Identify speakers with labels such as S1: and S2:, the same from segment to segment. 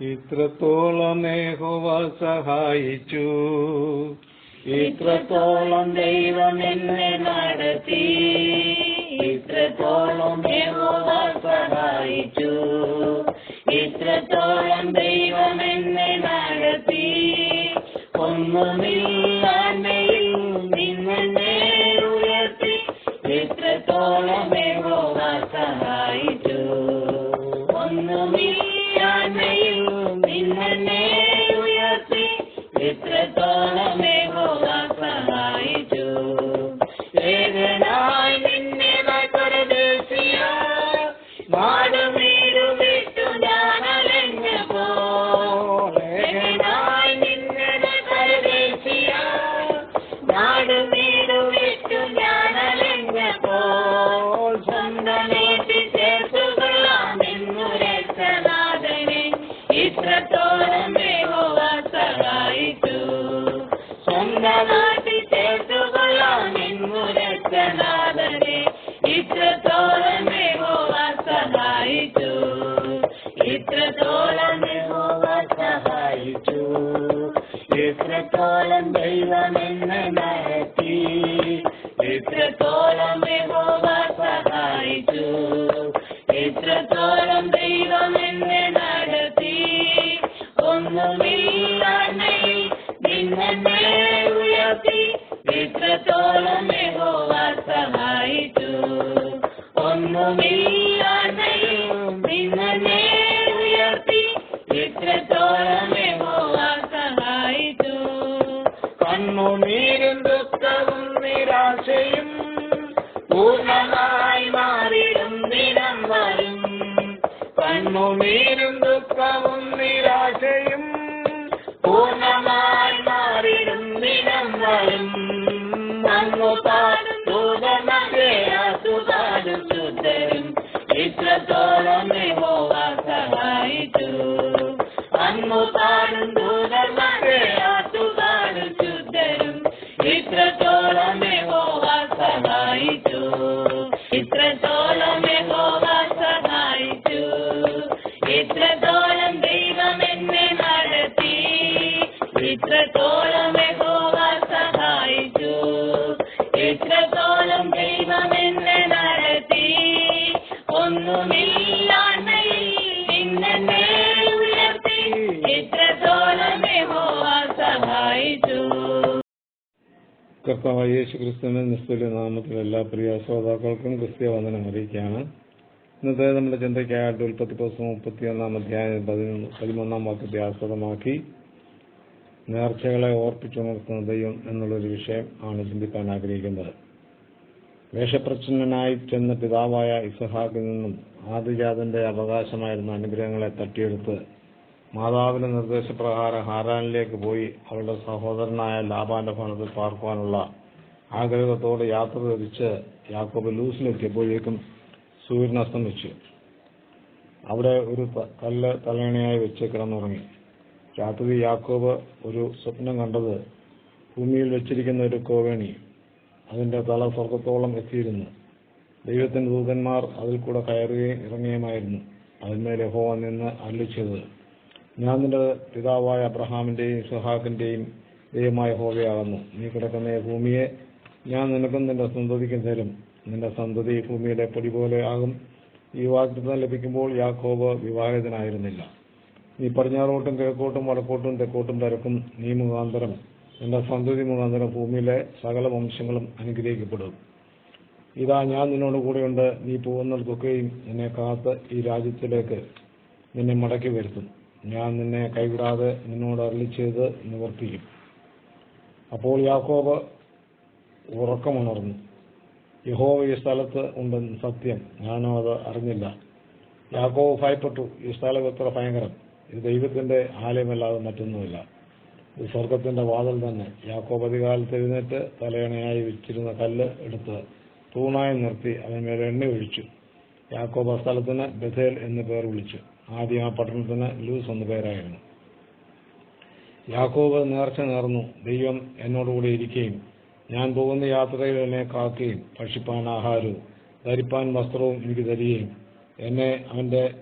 S1: ഇത്രത്തോളം ഏഹോവ സഹായിച്ചു.
S2: ഇത്രത്തോളം ദൈവം എന്നെ നടത്തി. ഇത്രത്തോളം ഏഹോവ സഹായിച്ചു. ഇത്രത്തോളം ദൈവം എന്നെ നടത്തി. ഒന്നുമില്ലായ്മയിൽ ഇത്രത്തോളം യഹോവ സഹായിച്ചു പൂർണമായി മാറിടും ദിനം വരും
S1: കണ്ണുനീരും ദുഃഖവും നിരാശയും
S2: പൂർണമായി മാറിടും ദിനം വരും മണ്ണു
S1: കർത്താവ് യേശു ക്രിസ്തുവിന്റെ നിസ്തുല്യ നാമത്തിൽ എല്ലാ പ്രിയ ശ്രോതാക്കൾക്കും ക്രിസ്തീയ വന്ദനം അറിയിക്കുകയാണ്. ഇന്നത്തെ നമ്മുടെ ചിന്തയ്ക്കായിട്ട് ഉൽപ്പത്തി പുസ്തകം മുപ്പത്തിയൊന്നാം അധ്യായം പതിമൂന്നാം വാക്യത്തെ ആസ്പദമാക്കി. നേർച്ചകളെ ഓർപ്പിച്ചുണർത്തുന്ന ദൈവം എന്നുള്ളൊരു വിഷയം ആണ് ചിന്തിക്കാൻ ആഗ്രഹിക്കുന്നത്. വേഷപ്രച്ഛന്നനായി ചെന്ന പിതാവായ ഇസഹാക്കിൽ നിന്നും ആദിജാതന്റെ അവകാശമായിരുന്ന അനുഗ്രഹങ്ങളെ തട്ടിയെടുത്ത് മാതാവിന്റെ നിർദ്ദേശപ്രകാരം ഹാരാനിലേക്ക് പോയി അവളുടെ സഹോദരനായ ലാബാന്റെ ഭവനത്തിൽ പാർക്കുവാനുള്ള ആഗ്രഹത്തോട് യാത്ര തിരിച്ച് യാക്കോബ് ലൂസിലെത്തിയപ്പോഴേക്കും സൂര്യൻ അസ്തമിച്ചു. അവിടെ ഒരു കല്ല് തലയണയായി വെച്ച് കിടന്നുറങ്ങി. രാത്രി യാക്കോബ് ഒരു സ്വപ്നം കണ്ടത് ഭൂമിയിൽ വെച്ചിരിക്കുന്ന ഒരു കോവേണി. അതിന്റെ തല സ്വർഗത്തോളം എത്തിയിരുന്നു. ദൈവത്തിന്റെ ദൂതന്മാർ അതിൽ കൂടെ കയറുകയും ഇറങ്ങുകയുമായിരുന്നു അതിന്മേൽ യഹോവ നിന്ന് അല്ലിച്ചത് ഞാൻ നിന്റെ പിതാവായ അബ്രഹാമിന്റെയും സുഹാക്കിന്റെയും ദൈവമായ ഹോവയാകുന്നു നീ കിടക്കുന്ന ഭൂമിയെ ഞാൻ നിനക്കും നിന്റെ സന്തതിക്കും തരും. നിന്റെ സന്തതി ഭൂമിയിലെ പൊടി പോലെ ആകും. ഈ വാഗ്ദത്തം ലഭിക്കുമ്പോൾ യാക്കോബ് വിവാഹിതനായിരുന്നില്ല. നീ പടിഞ്ഞാറോട്ടും കിഴക്കോട്ടും വടക്കോട്ടും തെക്കോട്ടും പരക്കും നീ മുഖാന്തരം. നിന്റെ സന്തതി മുഖാന്തരം ഭൂമിയിലെ സകല വംശങ്ങളും അനുഗ്രഹിക്കപ്പെടും. ഇതാ ഞാൻ നിന്നോട് കൂടെയുണ്ട്. നീ പോകുന്നിടത്തൊക്കെയും നിന്നെ കാത്ത് ഈ രാജ്യത്തിലേക്ക് നിന്നെ മടക്കി വരുത്തും. ഞാൻ നിന്നെ കൈവിടാതെ നിന്നോട് അരളി ചെയ്ത് നിവർത്തിക്കും. അപ്പോൾ യാക്കോബ് ഉറക്കമുണർന്നു. യഹോവ ഈ സ്ഥലത്ത് ഉണ്ടെന്ന് സത്യം. ഞാനോ അത് അറിഞ്ഞില്ല. യാക്കോബ് ഭയപ്പെട്ടു. ഈ സ്ഥലം എത്ര ഭയങ്കരം. ഇത് ദൈവത്തിന്റെ ആലയമല്ലാതെ മറ്റൊന്നുമില്ല. ഇത് സ്വർഗത്തിന്റെ വാതിൽ തന്നെ. യാക്കോപതി കാലത്ത് എഴുന്നേറ്റ് തലയണയായി വെച്ചിരുന്ന കല്ല് എടുത്ത് തൂണായി നിർത്തി അതിന്മേൽ എണ്ണ ഒഴിച്ചു. യാക്കോബ സ്ഥലത്തിന് ബഥേൽ എന്ന് പേർ വിളിച്ചു. ആദ്യം ആ പട്ടണത്തിന് ലൂസ് എന്ന് പേരായിരുന്നു. യാക്കോബ് നേർച്ച നേർന്നു. ദൈവം എന്നോടുകൂടി ഇരിക്കുകയും ഞാൻ പോകുന്ന യാത്രയിൽ എന്നെ കാക്കുകയും ഭക്ഷിപ്പാൻ ആഹാരവും ധരിപ്പാൻ വസ്ത്രവും എനിക്ക് തരികയും എന്നെ അവന്റെ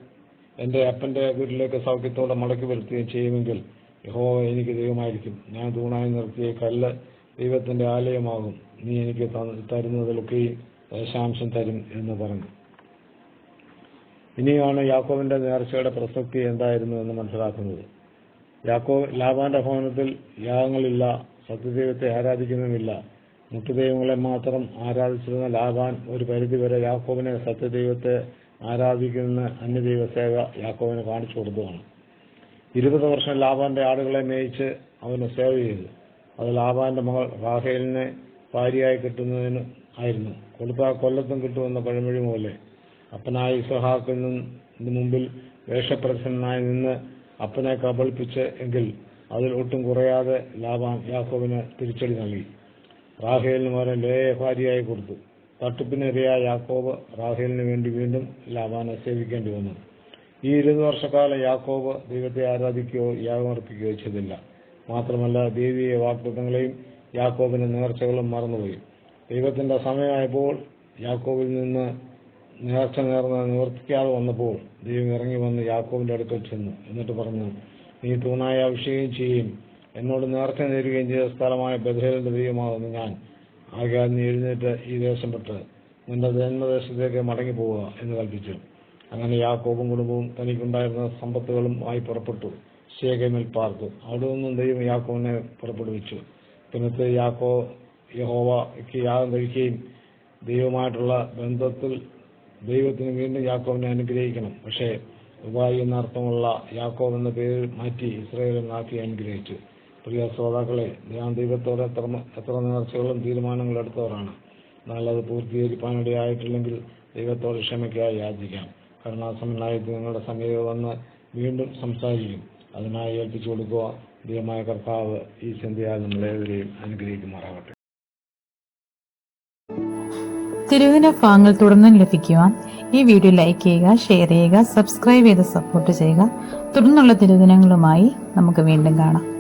S1: എന്റെ അപ്പന്റെ വീട്ടിലേക്ക് സൗഖ്യത്തോടെ മടക്കി വരുത്തുകയും ചെയ്യുമെങ്കിൽ യഹോവ എനിക്ക് ദൈവമായിരിക്കും. ഞാൻ തൂണായി നിർത്തിയ കല്ല് ദൈവത്തിന്റെ ആലയമാകും. നീ എനിക്ക് തരുന്നതിലൊക്കെ ദശാംശം തരും എന്ന് പറഞ്ഞു. ഇനിയാണ് യാക്കോവിന്റെ നേർച്ചയുടെ പ്രസക്തി എന്തായിരുന്നു എന്ന് മനസ്സിലാക്കുന്നത്. യാക്കോവ് ലാബാന്റെ ഭവനത്തിൽ യാഗങ്ങളില്ല സത്യദൈവത്തെ ആരാധിക്കുന്നുമില്ല മുട്ടുദൈവങ്ങളെ മാത്രം ആരാധിച്ചിരുന്ന ലാബാൻ ഒരു പരിധിവരെ യാക്കോവിനെ സത്യദൈവത്തെ ആരാധിക്കുന്ന അന്യദൈവ സേവ യാക്കോവിന് കാണിച്ചു കൊടുത്തതാണ്. ഇരുപത് വർഷം ലാബാന്റെ ആടുകളെ മേയിച്ച് അവന് സേവ ചെയ്തു. അത് ലാബാന്റെ മകൾ റാഹേലിനെ ഭാര്യയായി കിട്ടുന്നതിന് ആയിരുന്നു. കൊടുത്ത കൊല്ലത്തും കിട്ടുമെന്ന പഴമൊഴി പോലെ അപ്പനായ ഇസഹാക്കിൽ നിന്ന് മുമ്പിൽ വേഷപ്രസന്നനായി നിന്ന് അപ്പനെ കബളിപ്പിച്ച് എങ്കിൽ അതിൽ ഒട്ടും കുറയാതെ ലാബാൻ യാക്കോവിന് തിരിച്ചടി നൽകി. റാഹേലിന് പകരം ലേയെ ഭാര്യയായി കൊടുത്തു. തട്ടിപ്പിനിരയായ യാക്കോബ് റാഹേലിന് വേണ്ടി വീണ്ടും ലാബാനെ സേവിക്കേണ്ടി വന്നു. ഈ ഇരുപത് വർഷക്കാല യാക്കോബ് ദൈവത്തെ ആരാധിക്കുകയോ യാഗമർപ്പിക്കുകയോ ചെയ്തില്ല. മാത്രമല്ല ദൈവീയ വാഗ്ദത്തങ്ങളെയും യാക്കോബിന്റെ നേർച്ചകളും മറന്നുപോയി. ദൈവത്തിന്റെ സമയമായപ്പോൾ യാക്കോബിൽ നിന്ന് നേർച്ച നേർന്ന് നിവർത്തിക്കാതെ വന്നപ്പോൾ ദൈവം ഇറങ്ങി വന്ന് യാക്കോബിന്റെ അടുക്കൽ ചെന്നു. എന്നിട്ട് പറഞ്ഞു നീ തൂണായി അഭിഷേകം ചെയ്യും. എന്നോട് നേർച്ച നേരുകയും ചെയ്ത സ്ഥലമായ ബദലിന്റെ ദൈവമാകുന്നു ഞാൻ ആകയാൽ നീ എഴുന്നേറ്റ് ഈ ദേശം വിട്ട് നിന്റെ ജന്മദേശത്തേക്ക് മടങ്ങി പോവുക എന്ന് കൽപ്പിച്ചു. അങ്ങനെ യാക്കോബും കുടുംബവും തനിക്കുണ്ടായിരുന്ന സമ്പത്തുകളും ആയി പുറപ്പെട്ടു. ശേഖമിൽ പാർത്തു. അവിടെ നിന്നും ദൈവം യാക്കോവിനെ പുറപ്പെടുവിച്ചു. പിന്നത്തെ യാക്കോ യഹോവയ്ക്ക് യാഗം കഴിക്കുകയും ദൈവമായിട്ടുള്ള ബന്ധത്തിൽ ദൈവത്തിന് വീണ്ടും യാക്കോവിനെ അനുഗ്രഹിക്കണം. പക്ഷേ ഉപായി എന്നർത്ഥമുള്ള യാക്കോവ് എന്ന പേര് മാറ്റി ഇസ്രായേൽ എന്നാക്കി അനുഗ്രഹിച്ചു. പ്രിയ ശ്രോതാക്കളെ ഞാൻ ദൈവത്തോടെ എത്ര എത്ര നേർച്ചകളും തീരുമാനങ്ങളും എടുത്തവരാണ്. എന്നാൽ അത് പൂർത്തീകരിക്കാനിടയായിട്ടില്ലെങ്കിൽ ദൈവത്തോട് ക്ഷമയ്ക്കായി യാചിക്കാം. കരുണാസമനായിട്ട് നിങ്ങളുടെ സമീപം വന്ന് വീണ്ടും സംസാരിക്കും. അതിനായി ഏൽപ്പിച്ചു കൊടുക്കുക ദൈവമായ കർത്താവ് ഈ ചിന്തയാൽ നമ്മളേവരെയും അനുഗ്രഹിക്കുമാറാകട്ടെ.
S3: തിരുവിന ഭാഗങ്ങൾ തുടർന്നും ലഭിക്കുവാൻ ഈ വീഡിയോ ലൈക്ക് ചെയ്യുക ഷെയർ ചെയ്യുക സബ്സ്ക്രൈബ് ചെയ്ത് സപ്പോർട്ട് ചെയ്യുക. തുടർന്നുള്ള തിരുദിനങ്ങളുമായി നമുക്ക് വീണ്ടും കാണാം.